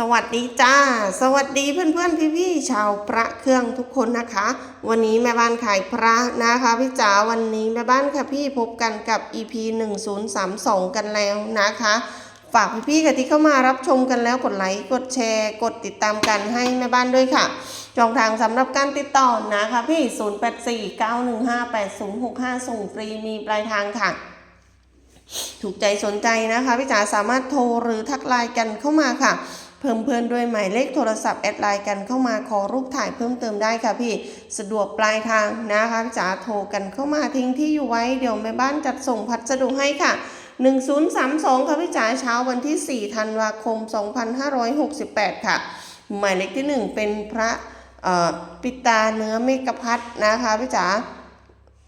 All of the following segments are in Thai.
สวัสดีจ้า สวัสดีเพื่อนๆพี่ๆชาวพระเครื่องทุกคนนะคะ วันนี้แม่บ้านขายพระนะคะพี่จ๋าวันนี้แม่บ้านค่ะพี่พบกันกับ EP 1032 กันแล้วนะคะ ฝากพี่ๆค่ะที่เข้ามารับชมกันแล้วกดไลค์กดแชร์ กดติดตามกันให้แม่บ้านด้วยค่ะช่องทางสำหรับการติดต่อนะคะพี่ 0849158065 ส่งฟรีมีปลายทางค่ะถูกใจสนใจนะคะพี่จ๋าสามารถโทรหรือทักไลน์กันเข้ามาค่ะ พิ่มเพื่อนด้วยหมายเลขโทรศัพท์แอดไลน์กันเข้ามาขอรูปถ่ายเพิ่มเติมได้ค่ะพี่ สะดวกปลายทางนะคะจ๋าโทรกันเข้ามาทิ้งที่อยู่ไว้เดี๋ยวแม่บ้านจัดส่งพัสดุให้ค่ะ 1032 ค่ะพี่จ๋าเช้าวันที่ 4 ธันวาคม 2568 ค่ะ หมายเลขที่ 1 เป็นพระปิตาเนื้อเมกพัทนะคะพี่จ๋า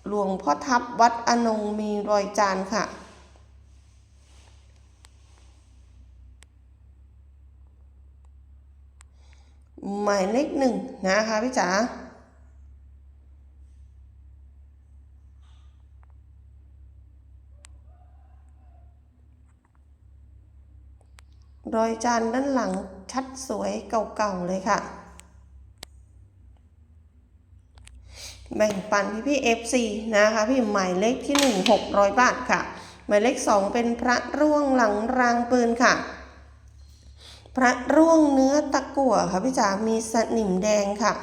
หลวงพ่อทับวัดอนงมีรอยจานค่ะ หมายเลขหนึ่งนะคะพี่จ๋ารอยจานด้านหลังชัดสวยเก่าๆเลยค่ะ แบ่งปันพี่พี่ FC นะคะพี่หมายเลขที่ 1 600 บาทค่ะ หมายเลข 2 เป็นพระร่วงหลังรางปืนค่ะ พระร่วงเนื้อตะกั่วค่ะพี่จ๋ามีสนิมแดงค่ะ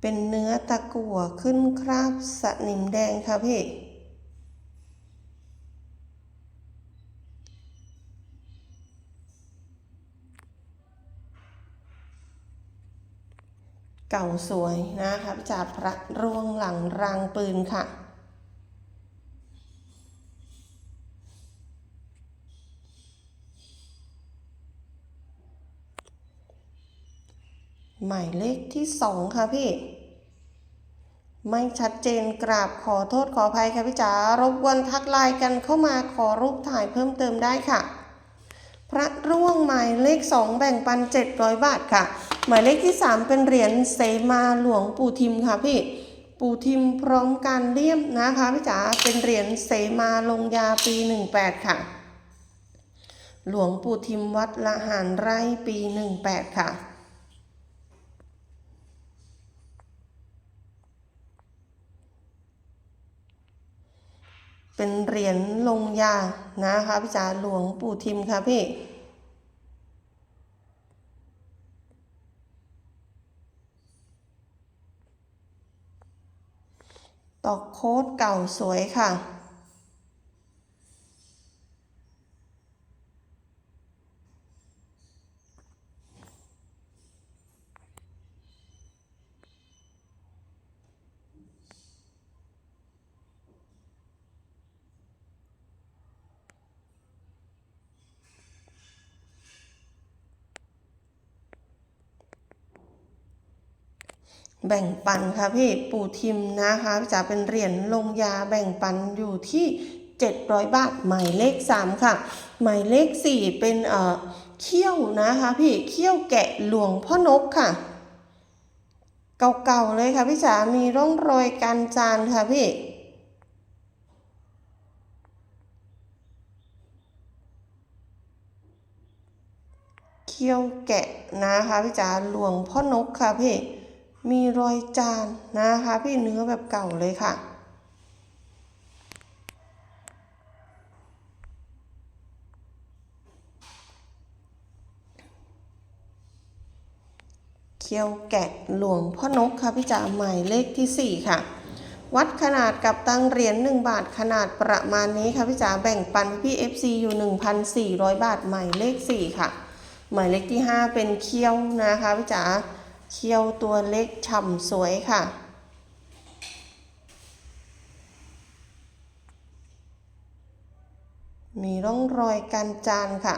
เป็นเนื้อตะกั่วขึ้นคราบสนิมแดงค่ะพี่ เก่าสวยนะคะจากพระร่วงหลังรางปืนค่ะ หมายเลขที่สองค่ะพี่ ไม่ชัดเจนกราบขอโทษขออภัยค่ะพี่จ๋ารบกวนทักไลน์กันเข้ามาขอรูปถ่ายเพิ่มเติมได้ค่ะ พระร่วงหมายเลข 2 แบ่งปัน 700 บาทค่ะ หมายเลขที่ 3 เป็นเหรียญเสมาหลวงปู่ทิมค่ะพี่ปู่ทิมพร้อมการเลี่ยมนะคะพี่จ๋าเป็นเหรียญเสมาลงยาปี 18 ค่ะ หลวงปู่ทิมวัดละหานไร่ปี 18 ค่ะ เป็นเหรียญลงยานะคะพี่จ๋าหลวงปู่ทิมค่ะพี่ตอกโค้ดเก่าสวยค่ะ แบ่งปันค่ะพี่ปู่ทิมนะคะจะเป็นเหรียญลงยาแบ่งปันอยู่ที่ 700 บาทหมายเลข 3 ค่ะ หมายเลข 4 เป็นเอ่อเขี้ยวนะคะพี่เขี้ยวแกะหลวงพ่อนกค่ะ เก่าๆเลยค่ะพี่จ๋ามีร่องรอยการจานค่ะพี่เขี้ยวแกะนะคะพี่จ๋าหลวงพ่อนกค่ะพี่ มีรอยจานนะคะ พี่เนื้อแบบเก่าเลยค่ะ เคียวแกะหลวงพ่อนกค่ะพี่จ๋าหมายเลขที่ 4 ค่ะ วัดขนาดกับตังเหรียญ1บาทขนาดประมาณนี้ค่ะพี่จ๋าแบ่งปันพี่ FC อยู่ 1,400 บาทหมายเลข 4 ค่ะ หมายเลขที่ 5 เป็นเคี้ยวนะคะพี่จ๋า เคียวตัวเล็กฉ่ำสวยค่ะ มีร่องรอยการจานค่ะ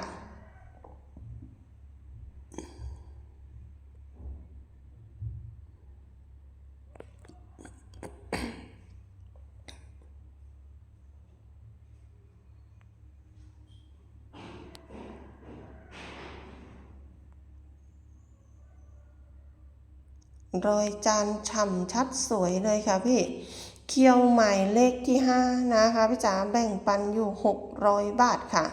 รอยจานฉ่ำชัดสวยเลยค่ะพี่ เคียวใหมายเลขที่ 5 นะคะพี่จ๋าแบ่งปันอยู่ 600 บาทค่ะ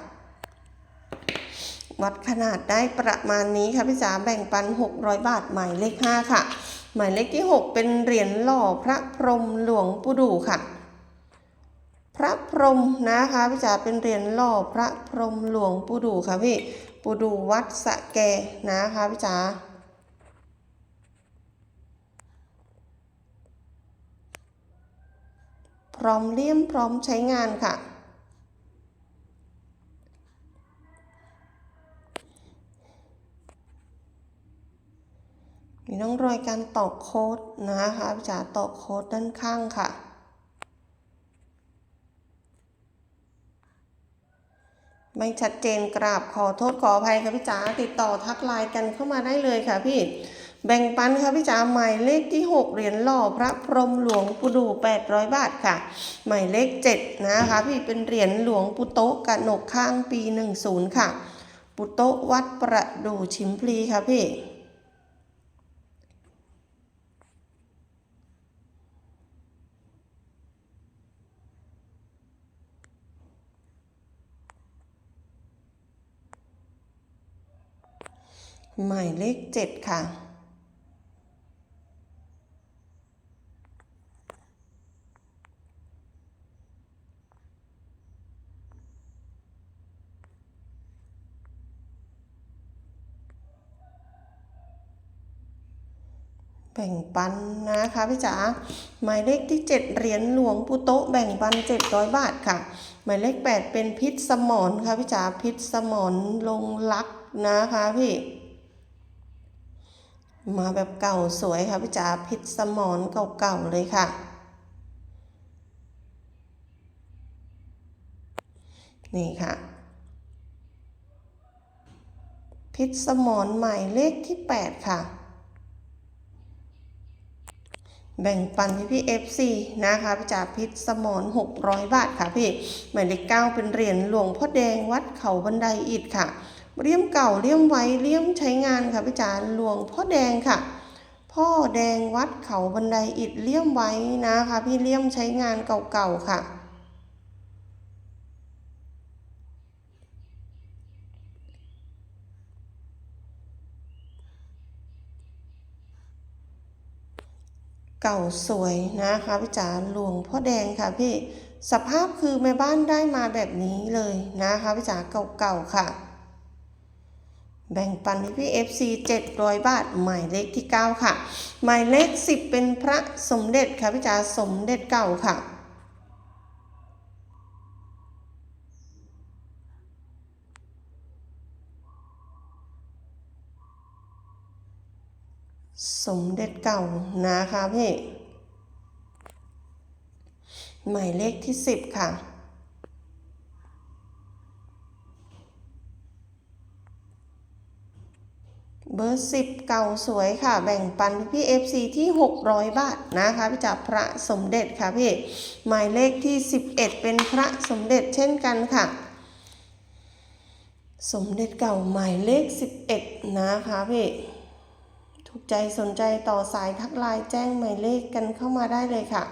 วัดขนาดได้ประมาณนี้ค่ะพี่จ๋าแบ่งปัน 600 บาทหมายเลข 5 ค่ะ หมายเลขที่ 6 เป็นเหรียญหล่อพระพรหมหลวงปู่ดูค่ะพระพรหมนะคะพี่จ๋าเป็นเหรียญหล่อพระพรหมหลวงปู่ดูค่ะพี่ปู่ดูวัดสะแกนะคะพี่จ๋า ร้อมเลี่ยมพร้อมใช้งานค่ะ มีน้องรอยการตอกโค้ดนะคะพี่จ๋าตอกโค้ดด้านข้างค่ะไม่ชัดเจนกราบขอโทษขออภัยค่ะพี่จ๋าติดต่อทักไลน์กันเข้ามาได้เลยค่ะพี่ แบ่งปันค่ะพี่จ๋าหมายเลขที่ 6 เหรียญหล่อพระพรหมหลวงปู่ดู 800 บาทค่ะ หมายเลข 7 นะคะ พี่เป็นเหรียญหลวงปู่โตกะหนกข้างปี 10 ค่ะปู่โตวัดประดู่ชิมพลีค่ะพี่หมายเลข 7 ค่ะ แบ่งปันนะคะพี่จ๋าหมายเลขที่ 7 เหรียญหลวงปู่โตะแบ่งปัน 700 บาทค่ะ หมายเลข 8 เป็นพิษสมอนค่ะพี่จ๋าพิษสมอนลงลักนะคะพี่ มาแบบเก่าสวยค่ะพี่จ๋าพิษสมอนเก่าๆเลยค่ะนี่ค่ะ พิษสมอนหมายเลขที่ 8 ค่ะ แบ่งปันพี่พี่ FC นะคะพี่จ๋าพิษสมอน600 บาทค่ะพี่หมายเลข9เป็นเหรียญหลวงพ่อแดงวัดเขาบันไดอิฐค่ะเลี่ยมเก่าเลี่ยมไว้เลี่ยมใช้งานค่ะพี่จ๋าหลวงพ่อแดงค่ะ พ่อแดงวัดเขาบันไดอิฐเลี่ยมไว้นะคะ พี่เลี่ยมใช้งานเก่าๆค่ะ เก่าสวยนะคะพี่จ๋าหลวงพ่อแดงค่ะพี่สภาพคือแม่บ้านได้มาแบบนี้เลยนะคะพี่จ๋าเก่าๆค่ะ แบ่งปันพี่พี่ FC 700บาท หมายเลขที่9ค่ะ หมายเลข10เป็นพระสมเด็จค่ะพี่จ๋าสมเด็จเก่าค่ะ สมเด็จเก่านะคะพี่ หมายเลขที่10ค่ะ เบอร์สิบเก่าสวยค่ะ แบ่งปันพี่เอฟซีที่600บาทนะคะพี่จากพระสมเด็จค่ะพี่ หมายเลขที่11เป็นพระสมเด็จเช่นกันค่ะสมเด็จเก่าหมายเลข 11 นะคะพี่ ถูกใจสนใจต่อสายทักไลน์แจ้งหมายเลขกันเข้ามาได้เลยค่ะ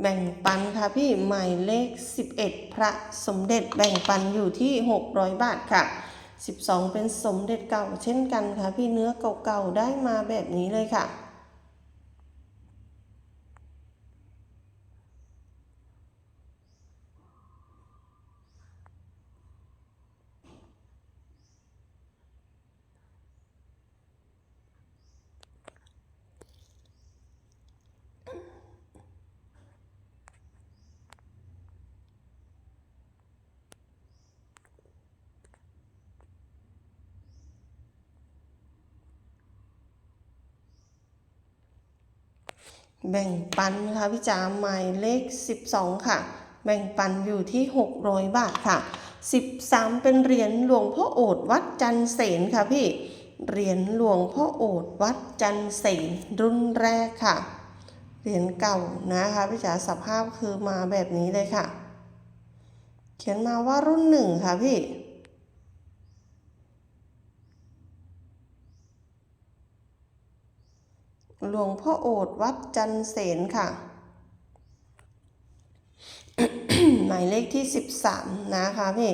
แบ่งปันค่ะพี่หมายเลข 11 พระสมเด็จแบ่งปันอยู่ที่ 600 บาทค่ะ 12 เป็นสมเด็จเก่าเช่นกันค่ะ พี่เนื้อเก่าๆได้มาแบบนี้เลยค่ะ แบ่งปันค่ะพี่จ๋าหมายเลข 12 ค่ะ แบ่งปันอยู่ที่ 600 บาทค่ะ 13 เป็นเหรียญหลวงพ่อโอษฐ์วัดจันเสนค่ะพี่เหรียญหลวงพ่อโอษฐ์วัดจันเสนรุ่นแรกค่ะเหรียญเก่านะคะพี่จ๋าสภาพคือมาแบบนี้เลยค่ะ เขียนมาว่ารุ่นหนึ่งค่ะพี่ หลวงพ่อโอษฐ์วัดจันเสนค่ะ หมายเลขที่ 13 นะคะพี่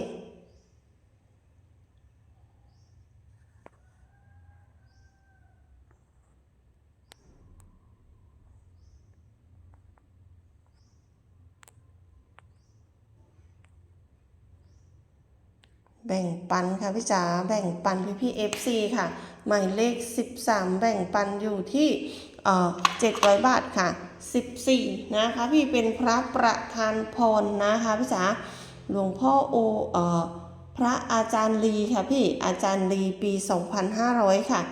แบ่งปันค่ะพี่จ๋าแบ่งปันพี่พี่เอฟซีค่ะ หมายเลข 13 แบ่งปันอยู่ที่เอ่อ700บาทค่ะ 14 นะคะพี่เป็นพระประธานพรนะคะพี่จ๋าหลวงพ่อโอเออพระอาจารย์ลีค่ะพี่อาจารย์ลีปี 2500 ค่ะ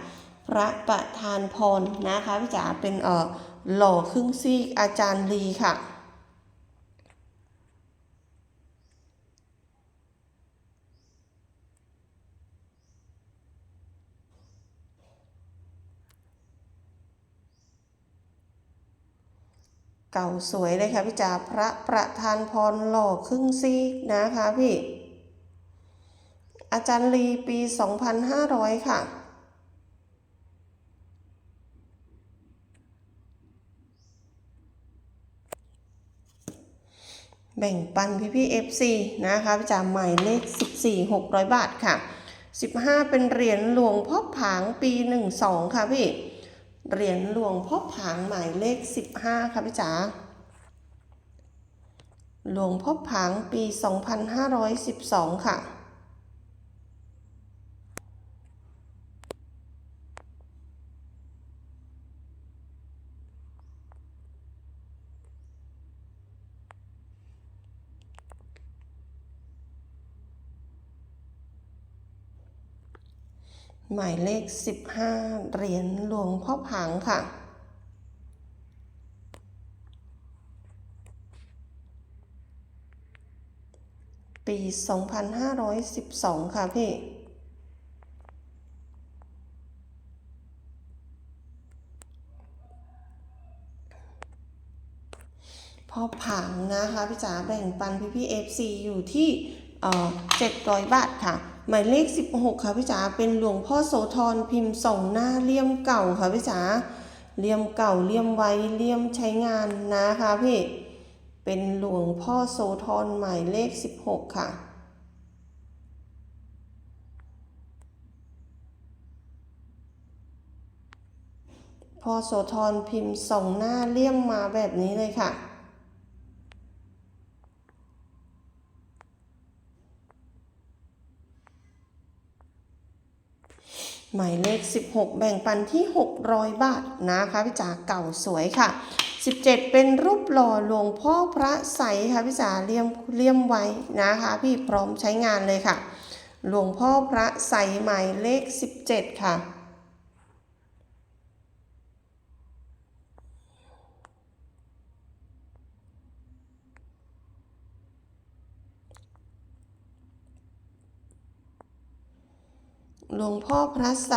พระประธานพรนะคะพี่จ๋าเป็นเออหล่อครึ่งซีกอาจารย์ลีค่ะ เก่าสวยเลยค่ะพี่จ๋าพระประธานพรหล่อครึ่งซีกนะคะพี่ อาจารย์ลีปี 2500 ค่ะแบ่งปันพี่พี่เอฟซีนะคะพี่จ๋าหมายเลข 14 600 บาทค่ะ 15 เป็นเหรียญหลวงพ่อผางปี 12 ค่ะพี่ เหรียญหลวงพ่อผางหมายเลข 15 ค่ะพี่จ๋า หลวงพ่อผางปี 2512 ค่ะ หมายเลข 15 เหรียญหลวงพ่อผางค่ะ ปี 2512 ค่ะพี่พอผังนะคะพี่จ๋าแบ่งปันพี่พี่เอฟซีอยู่ที่เอ่อ700บาทค่ะ หมายเลข 16 ค่ะพี่จ๋าเป็นหลวงพ่อโสธรพิมพ์ส่งหน้าเลี่ยมเก่าค่ะพี่จ๋าเลี่ยมเก่าเลี่ยมไว้เลี่ยมใช้งานนะคะพี่เป็นหลวงพ่อโสธรหมายเลข 16 ค่ะพอโสธรพิมพ์ส่งหน้าเลี่ยมมาแบบนี้เลยค่ะ หมายเลข 16 แบ่งปันที่ 600 บาทนะคะพี่จ๋าเก่าสวยค่ะ 17 เป็นรูปหล่อหลวงพ่อพระใสค่ะพี่จ๋าเลี่ยมเลี่ยมไว้นะคะ พี่พร้อมใช้งานเลยค่ะ หลวงพ่อพระใสหมายเลข 17 ค่ะ หลวงพ่อพระใส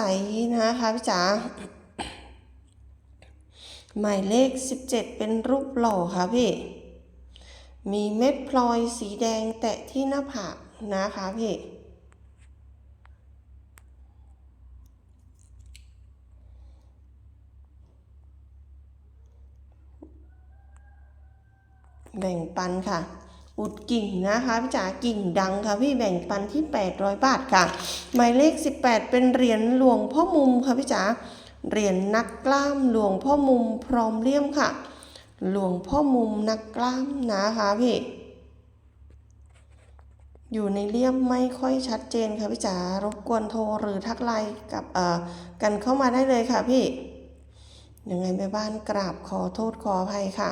นะคะพี่จ๋าหมายเลข 17 เป็นรูปหล่อค่ะพี่ มีเม็ดพลอยสีแดงแตะที่หน้าผากนะคะพี่แบ่งปันค่ะ อุดกิ่งนะคะพี่จ๋ากิ่งดังค่ะพี่แบ่งปันที่ 800 บาทค่ะ หมายเลข 18 เป็นเหรียญหลวงพ่อมุมค่ะพี่จ๋าเหรียญนักกล้ามหลวงพ่อมุมพร้อมเลี่ยมค่ะ หลวงพ่อมุมนักกล้ามนะคะพี่ อยู่ในเลี่ยมไม่ค่อยชัดเจนค่ะพี่จ๋ารบกวนโทรหรือทักไลน์กับเอ่อกันเข้ามาได้เลยค่ะพี่ยังไงแม่บ้านกราบขอโทษขออภัยค่ะ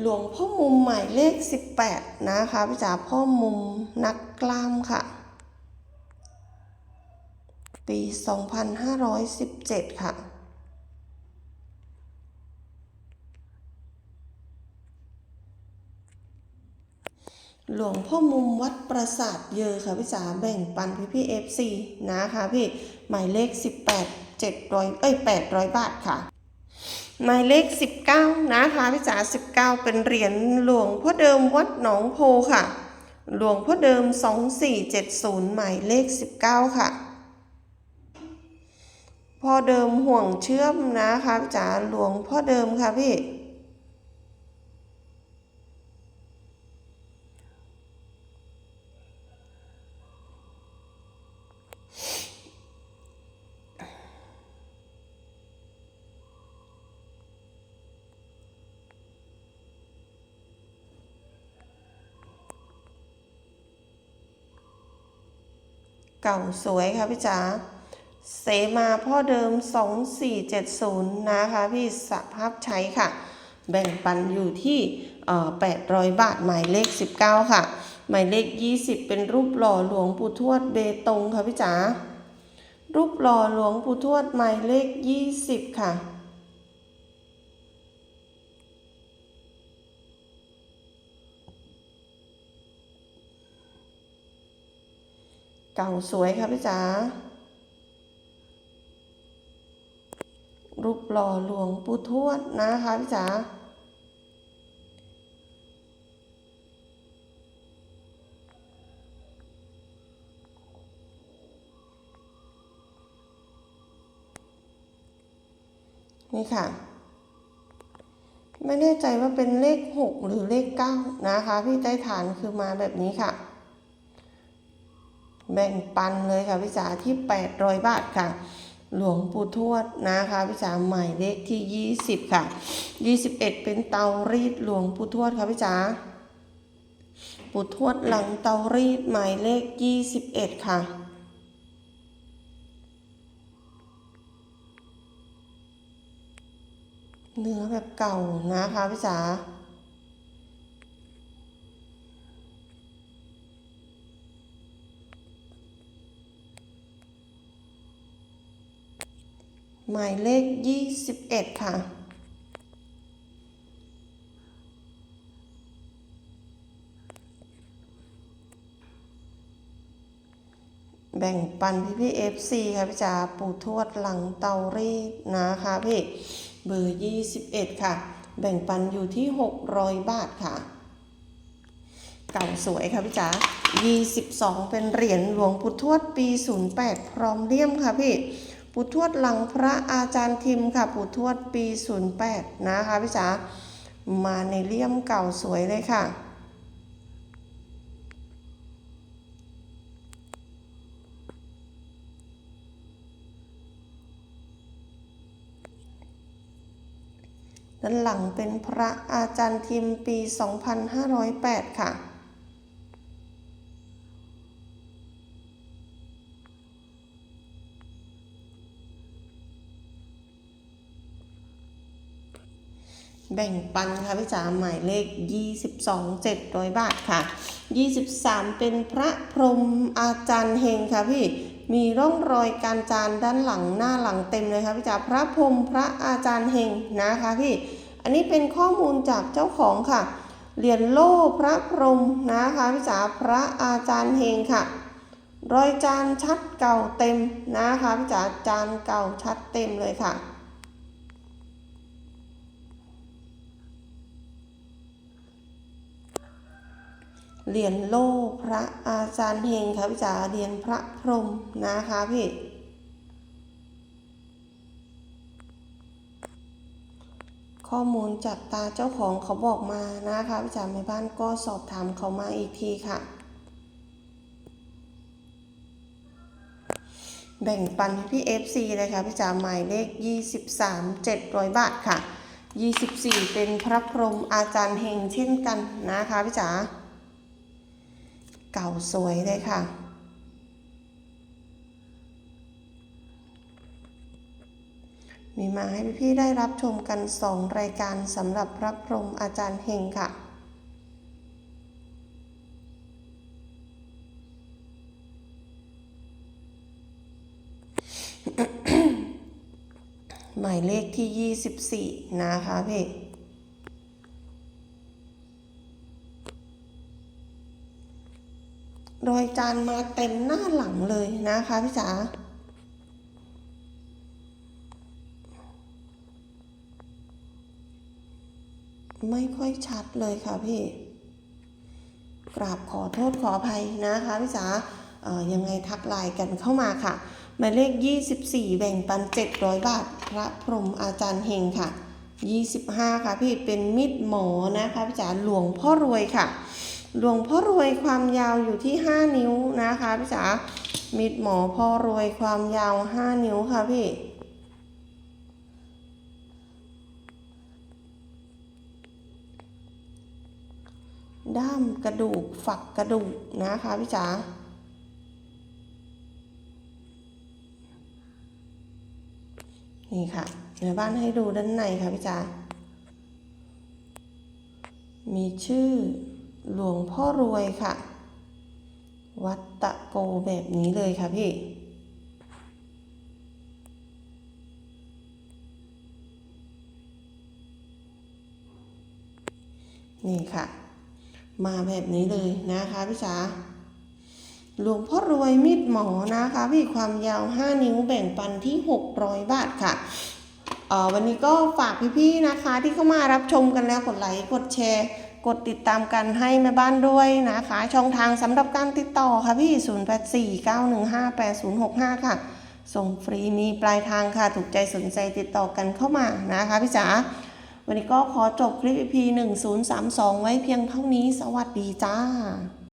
หลวงพ่อมุมหมายเลข 18 นะคะพี่จ๋าพ่อมุมนักกล้ามค่ะ ปี 2517 ค่ะ หลวงพ่อมุมวัดปราสาทเยอค่ะพี่จ๋าแบ่งปันพี่พี่เอฟซีนะคะพี่ หมายเลข 18 700เอ้ย800 บาทค่ะ หมายเลข 19 นะคะพี่จ๋า19 เป็นเหรียญหลวงพ่อเดิมวัดหนองโพค่ะ หลวงพ่อเดิม 2470 หมายเลข 19 ค่ะ พ่อเดิมห่วงเชื่อมนะคะพี่จ๋าหลวงพ่อเดิมค่ะพี่ เก่าสวยค่ะพี่จ๋าเสมาพ่อเดิม 2470 นะคะพี่สภาพใช้ค่ะ แบ่งปันอยู่ที่ 800 บาท หมายเลข 19 ค่ะ หมายเลข 20 เป็นรูปหล่อหลวงปู่ทวดเบตงค่ะพี่จ๋ารูปหล่อหลวงปู่ทวดหมายเลข 20 ค่ะ เก่าสวยค่ะพี่จ๋ารูปหล่อหลวงปู่ทวดนะคะพี่จ๋านี่ค่ะ ไม่แน่ใจว่าเป็นเลขหกหรือเลขเก้านะคะ พี่ใต้ฐานคือมาแบบนี้ค่ะ แบ่งปันเลยค่ะพี่จ๋าที่ 800 บาทค่ะ หลวงปู่ทวดนะคะพี่จ๋าหมายเลขที่ 20 ค่ะ 21 เป็นเตารีดหลวงปู่ทวดค่ะพี่จ๋าปู่ทวดหลังเตารีดหมายเลข 21 ค่ะเนื้อแบบเก่านะคะพี่จ๋า หมายเลข 21 ค่ะ แบ่งปันพี่พี่เอฟซีค่ะพี่จ๋าปู่ทวดหลังเตารีดนะคะพี่ เบอร์ 21 ค่ะ แบ่งปันอยู่ที่ 600 บาทค่ะเก่าสวยค่ะพี่จ๋า22 เป็นเหรียญหลวงปู่ทวดปี 08 พร้อมเลี่ยมค่ะพี่ ปู่ทวดหลังพระอาจารย์ทิมค่ะปู่ทวดปี 08 นะคะพี่จ๋ามาในเลี่ยมเก่าสวยเลยค่ะด้านหลังเป็นพระอาจารย์ทิมปี 2508 ค่ะ แบ่งปันค่ะพี่จ๋าหมายเลข 22 700 บาทค่ะ 23 เป็นพระพรหมอาจารย์เฮงค่ะพี่มีร่องรอยการจานด้านหลังหน้าหลังเต็มเลยค่ะพี่จ๋าพระพรหมพระอาจารย์เฮงนะคะพี่ อันนี้เป็นข้อมูลจากเจ้าของค่ะเหรียญโล่พระพรหมนะคะพี่จ๋าพระอาจารย์เฮงค่ะ รอยจานชัดเก่าเต็มนะคะพี่จ๋าจานเก่าชัดเต็มเลยค่ะ เหรียญโล่พระอาจารย์เฮงค่ะพี่จ๋าเหรียญพระพรหมนะคะพี่ข้อมูลจากตาเจ้าของเขาบอกมานะคะพี่จ๋าแม่บ้านก็สอบถามเขามาอีกทีค่ะ แบ่งปันพี่เอฟซีเลยค่ะพี่จ๋าหมายเลข 23 700 บาทค่ะ 24 เป็นพระพรหมอาจารย์เฮงเช่นกันนะคะพี่จ๋า เก่าสวยเลยค่ะ มีมาให้พี่ๆได้รับชมกัน 2 รายการสำหรับพระพรหมอาจารย์เฮงค่ะหมายเลขที่ 24 นะคะพี่ รอยจานมาเต็มหน้าหลังเลยนะคะพี่จ๋าไม่ค่อยชัดเลยค่ะพี่ กราบขอโทษขออภัยนะคะพี่จ๋ายังไงทักไลน์กันเข้ามาค่ะหมายเลข 24 แบ่งปัน 700 บาท พระพรหมอาจารย์เฮงค่ะ 25 ค่ะพี่เป็นมิดหมอนะคะพี่จ๋าหลวงพ่อรวยค่ะ หลวงพ่อรวยความยาวอยู่ที่ 5 นิ้วนะคะพี่จ๋ามิดหมอพ่อรวยความยาว 5 นิ้วค่ะพี่ด้ามกระดูกฝักกระดูกนะคะพี่จ๋านี่ค่ะเดี๋ยวบ้านให้ดูด้านในค่ะพี่จ๋ามีชื่อ หลวงพ่อรวยค่ะ วัดตะโกแบบนี้เลยค่ะพี่ นี่ค่ะ มาแบบนี้เลยนะคะพี่จ๋าหลวงพ่อรวยมีดหมอนะคะ พี่ความยาว 5 นิ้วแบ่งปันที่ 600 บาทค่ะอ่อวันนี้ก็ฝากพี่ๆนะคะที่เข้ามารับชมกันแล้วกดไลค์กดแชร์ กดติดตามกันให้แม่บ้านด้วยนะคะ ช่องทางสำหรับการติดต่อค่ะพี่ 0849158065 ค่ะ ส่งฟรีมีปลายทางค่ะ ถูกใจสนใจติดต่อกันเข้ามานะคะพี่จ๋าวันนี้ก็ขอจบคลิป EP 1032 ไว้เพียงเท่านี้สวัสดีจ้า